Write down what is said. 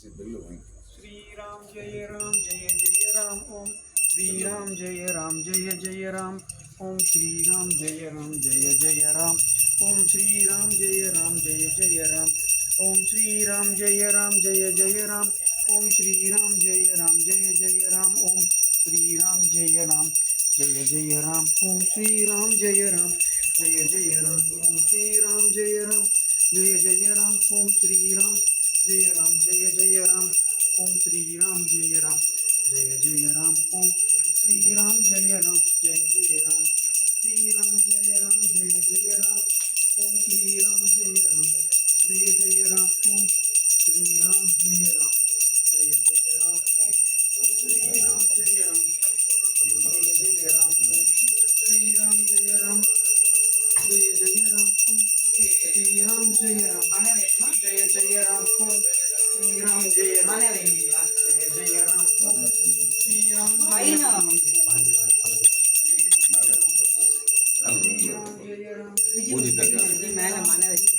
से बिल श्री राम जय राम जय जय राम ओम श्री राम जय राम जय जय राम ओम श्री राम जय राम जय जय राम ओम श्री राम जय राम जय जय राम ओम श्री राम जय राम जय जय राम ओम श्री राम जय राम जय जय राम ओम श्री राम जय राम जय जय राम ओम श्री राम जय राम जय जय राम ओम श्री राम जय राम जय जय राम ओम श्री Ram Jay Ram, Jay Jay Ram, Om Sri Ram, Jay Ram, Jay Jay Ram, Om Sri Ram, Jay Ram, Jay Jay Ram, Sri Ram, Jay Ram, Jay Jay Ram, Om Sri Ram, Jay Ram, Jay Jay Ram, Om Sri Ram, Jay Ram, Jay Jay Ram, Om Sri Ram, Jay Ram. Jayaram மனை வேணுமா? ஜெய ஜெயராம் ஸ்ரீராம் ஜெய மனை வேணுங்களா? ஜெய ஜெயராம் ஸ்ரீராம் வைணவம் ஸ்ரீராம் ஜெயராம் விஜய் மேல மனை வச்சு